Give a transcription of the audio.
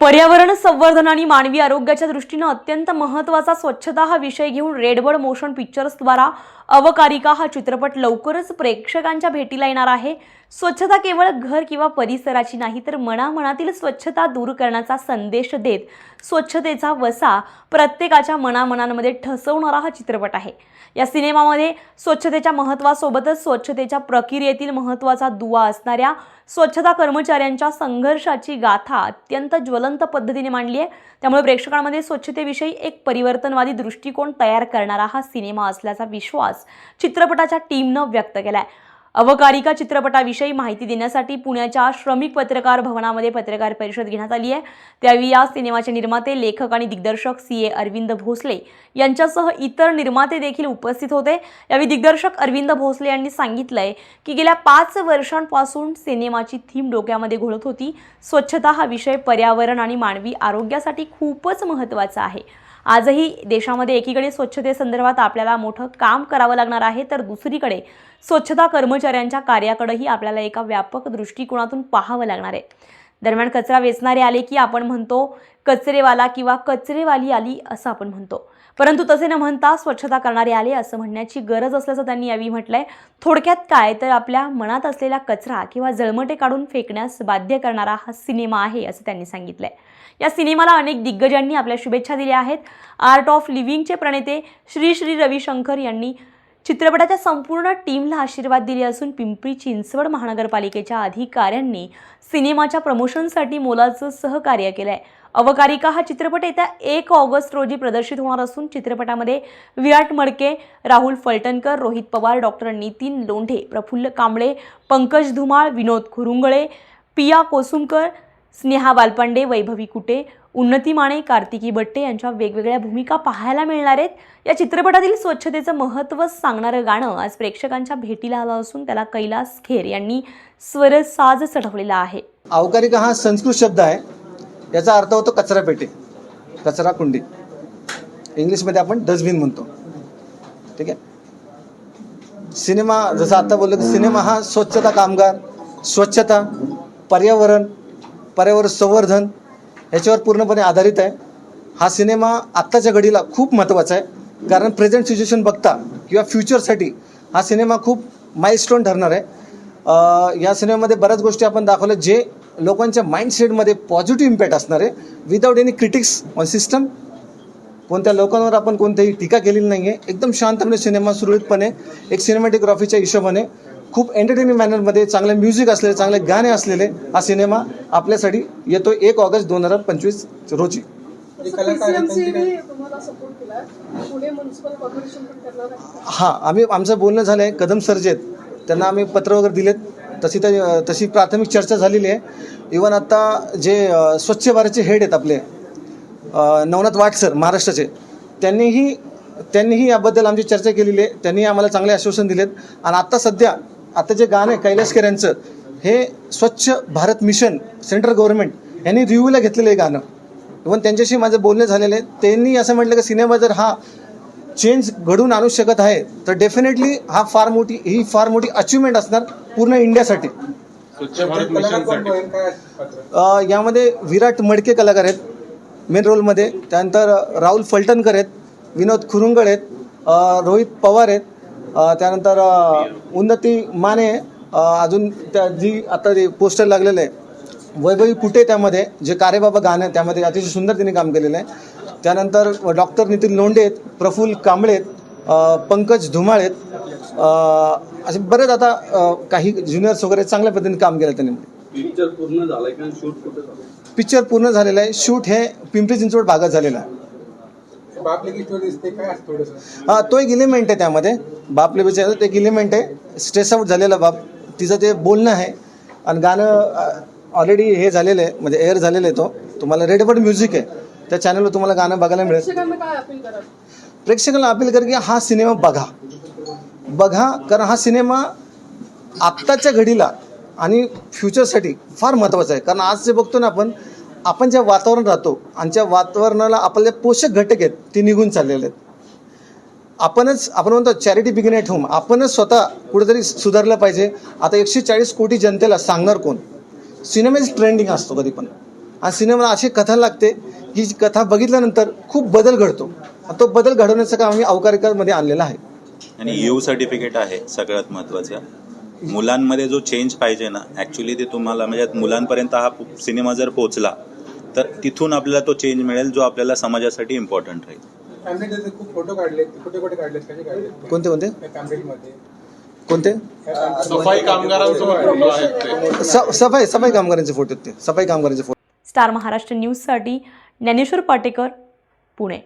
पर्यावरण संवर्धन आणि मानवी आरोग्याच्या दृष्टीनं अत्यंत महत्त्वाचा स्वच्छता हा विषय घेऊन रेडबर्ड मोशन पिक्चर्सद्वारा अवकारिका हा चित्रपट लवकरच प्रेक्षकांच्या भेटीला येणार आहे. स्वच्छता केवळ घर किंवा परिसराची नाही तर मनामनातील स्वच्छता दूर करण्याचा संदेश देत स्वच्छतेचा वसा प्रत्येकाच्या मनामनांमध्ये ठसवणारा हा चित्रपट आहे. या सिनेमामध्ये स्वच्छतेच्या महत्त्वासोबतच स्वच्छतेच्या प्रक्रियेतील महत्त्वाचा दुवा असणाऱ्या स्वच्छता कर्मचाऱ्यांच्या संघर्षाची गाथा अत्यंत ज्वलंत पद्धतीने मांडली आहे. त्यामुळे प्रेक्षकांमध्ये स्वच्छतेविषयी एक परिवर्तनवादी दृष्टिकोन तयार करणारा हा सिनेमा असल्याचा विश्वास चित्रपटाच्या टीमनं व्यक्त केला आहे अवकारिका चित्रपटाविषयी माहिती देण्यासाठी पुण्याच्या श्रमिक पत्रकार भवनामध्ये पत्रकार परिषद घेण्यात आली आहे. त्यावेळी या सिनेमाचे निर्माते लेखक आणि दिग्दर्शक सी. ए. अरविंद भोसले यांच्यासह इतर निर्माते देखील उपस्थित होते. यावेळी दिग्दर्शक अरविंद भोसले यांनी सांगितलंय की गेल्या पाच वर्षांपासून सिनेमाची थीम डोक्यामध्ये घोळत होती. स्वच्छता हा विषय पर्यावरण आणि मानवी आरोग्यासाठी खूपच महत्त्वाचा आहे. आजही देशामध्ये एकीकडे स्वच्छतेसंदर्भात आपल्याला मोठं काम करावं लागणार आहे तर दुसरीकडे स्वच्छता कर्मचाऱ्यांच्या कार्याकडेही आपल्याला एका व्यापक दृष्टिकोनातून पाहावं लागणार आहे. दरम्यान कचरा वेचणारे आले की आपण म्हणतो कचरेवाला किंवा कचरेवाली आली असं आपण म्हणतो. परंतु तसे न म्हणता स्वच्छता करणारे आले असं म्हणण्याची गरज असल्याचं त्यांनी यावेळी म्हटलंय. थोडक्यात काय? तर आपल्या मनात असलेला कचरा किंवा जळमटे काढून फेकण्यास बाध्य करणारा हा सिनेमा आहे असं त्यांनी सांगितलंय. या सिनेमाला अनेक दिग्गजांनी आपल्या शुभेच्छा दिल्या आहेत. आर्ट ऑफ लिव्हिंगचे प्रणेते श्री श्री रविशंकर यांनी चित्रपटाच्या संपूर्ण टीमला आशीर्वाद दिले असून पिंपरी चिंचवड महानगरपालिकेच्या अधिकाऱ्यांनी सिनेमाच्या प्रमोशनसाठी मोलाचं सहकार्य केलं आहे अवकारिका हा चित्रपट येत्या एक ऑगस्ट रोजी प्रदर्शित होणार असून चित्रपटामध्ये विराट मडके राहुल फलटणकर रोहित पवार डॉक्टर नितीन लोंढे प्रफुल्ल कांबळे पंकज धुमाळ विनोद खुरुंगळे पिया कोसुमकर स्नेहा बालपांडे वैभवी कुटे उन्नती माने कार्तिकी बट्टे यांच्या वेगवेगळ्या भूमिका पाहायला मिळणार आहेत. या चित्रपटातील स्वच्छतेचं महत्त्व सांगणारं गाणं आज प्रेक्षकांच्या भेटीला आलं असून त्याला कैलास खेर यांनी स्वरसाज चढवलेला आहे. अवकारिका हा संस्कृत शब्द आहे. याचा अर्थ होतो कचरा पेटी कचरा कुंडी. इंग्लिशमध्ये आपण डस्टबिन म्हणतो. ठीक आहे? सिनेमा जसं आता बोललो की सिनेमा हा स्वच्छता कामगार स्वच्छता पर्यावरण पर्यावरण संवर्धन ह्याच्यावर पूर्णपणे आधारित आहे. हा सिनेमा आत्ताच्या घडीला खूप महत्त्वाचा आहे. कारण प्रेझेंट सिच्युएशन बघता किंवा फ्युचरसाठी हा सिनेमा खूप माइलस्टोन ठरणार आहे. या सिनेमामध्ये बऱ्याच गोष्टी आपण दाखवल्या. जे लोकांच्या माइंडसेटमध्ये पॉझिटिव्ह इम्पॅक्ट असणार आहे. Without any critics on system कोणत्या लोकांवर आपण कोणतीही टीका केलेली नाही आहे एकदम शांतपणे सिनेमा सुरळीतपणे एक सिनेमॅटोग्राफीच्या हिशोबाने खूप एंटरटेनिंग मॅनरमध्ये चांगले म्युझिक असलेले चांगले गाणे असलेले हा सिनेमा आपल्यासाठी येतो एक ऑगस्ट दोन हजार पंचवीस रोजी. पीसीएमसीने तुम्हाला सपोर्ट केला पुणे म्युन्सिपल कॉर्पोरेशन पण करणार आहे. हां आम्ही आमचं बोलणं झालं आहे कदम सर जे आहेत त्यांना आम्ही पत्र वगैरे दिलेत. तशी त्या तशी प्राथमिक चर्चा झालेली आहे. इवन आत्ता जे स्वच्छ भारतचे हेड आहेत आपले नवनाथ वाट सर महाराष्ट्राचे त्यांनीही त्यांनीही याबद्दल आमची चर्चा केलेली आहे. त्यांनी आम्हाला चांगले आश्वासन दिलेत. आणि आत्ता सध्या आता जे गाणं आहे कैलास यांचं हे स्वच्छ भारत मिशन सेंट्रल गव्हर्नमेंट यांनी रिव्ह्यूला घेतलेलं आहे गाणं. इवन त्यांच्याशी माझं बोलणे झालेलं आहे. त्यांनी असं म्हटलं की सिनेमा जर हा चेंज घडून आणू शकत आहे तर डेफिनेटली हा फार मोठी ही फार मोठी अचिव्हमेंट असणार पूर्ण इंडियासाठी. स्वच्छ भारत मिशनसाठी. अ, यामध्ये विराट मडके कलाकार आहेत मेन रोलमध्ये त्यानंतर राहुल फलटणकर आहेत विनोद खुरुंगड आहेत रोहित पवार आहेत त्यानंतर उन्नती माने अजून त्या जी आता जे पोस्टर लागलेलं आहे वैभवी कुठे त्यामध्ये जे कारेबाबा गाणं आहे त्यामध्ये अतिशय सुंदर त्यांनी काम केलेलं आहे. त्यानंतर डॉक्टर नितीन लोंढे आहेत प्रफुल्ल कांबळे आहेत पंकज धुमाळ आहेत असे बरेच आता काही ज्युनियर्स वगैरे चांगल्या पद्धतीने काम केलं त्यांनी. पिक्चर पूर्ण झालाय का? शूट कुठे झालं पिक्चर पूर्ण झालेलं आहे. शूट हे पिंपरी चिंचवड भागात झालेलं आहे. बापले की स्टोरी दिसते काय थोडस. हा तो एक इलिमेंट आहे त्यामध्ये. बाप लेबीचं एक इलिमेंट आहे. स्ट्रेस आउट झालेलं बाप. तिचं ते बोलणं आहे. आणि गाणं ऑलरेडी हे झालेलं आहे म्हणजे एअर झालेलं आहे तो. तुम्हाला रेडबर्ड म्युझिक आहे. त्या चॅनलवर तुम्हाला गाणं बघायला मिळेल. प्रेक्षकांना अपील कर की हा सिनेमा बघा. बघा कारण हा सिनेमा आत्ताच्या घडीला आणि फ्युचरसाठी फार महत्त्वाचा आहे. कारण आज जे बघतो ना आपण आपण ज्या वातावरण राहतो आणि ज्या वातावरणाला आपले पोषक घटक आहेत ते निघून चाललेले आहेत. आपणच आपण म्हणतो चॅरिटी बिगिन ॲट होम आपणच स्वतः कुठेतरी सुधारलं पाहिजे. आता एकशे चाळीस कोटी जनतेला सांगणार कोण? सिनेमाच ट्रेंडिंग असतो कधी पण. आणि सिनेमाला अशी कथा लागते की जी कथा बघितल्यानंतर खूप बदल घडतो. तो बदल घडवण्याचं काम आम्ही अवकारिकामध्ये आणलेलं आहे. आणि यू सर्टिफिकेट आहे सगळ्यात महत्त्वाचं. मुलांमध्ये जो चेंज पाहिजे ना ॲक्च्युली ते तुम्हाला म्हणजे मुलांपर्यंत हा सिनेमा जर पोहोचला तर तिथून आपल्याला तो चेंज मिळेल जो आपल्याला समाजासाठी इम्पॉर्टंट राहील. खूप फोटो कोणते कोणते? कोणते? सफाई कामगारांसोबत ते. स- सफाई सफाई कामगारांचे फोटो आहेत ते. सफाई कामगारांचे फोटो. स्टार महाराष्ट्र न्यूजसाठी ज्ञानेश्वर पाटेकर पुणे.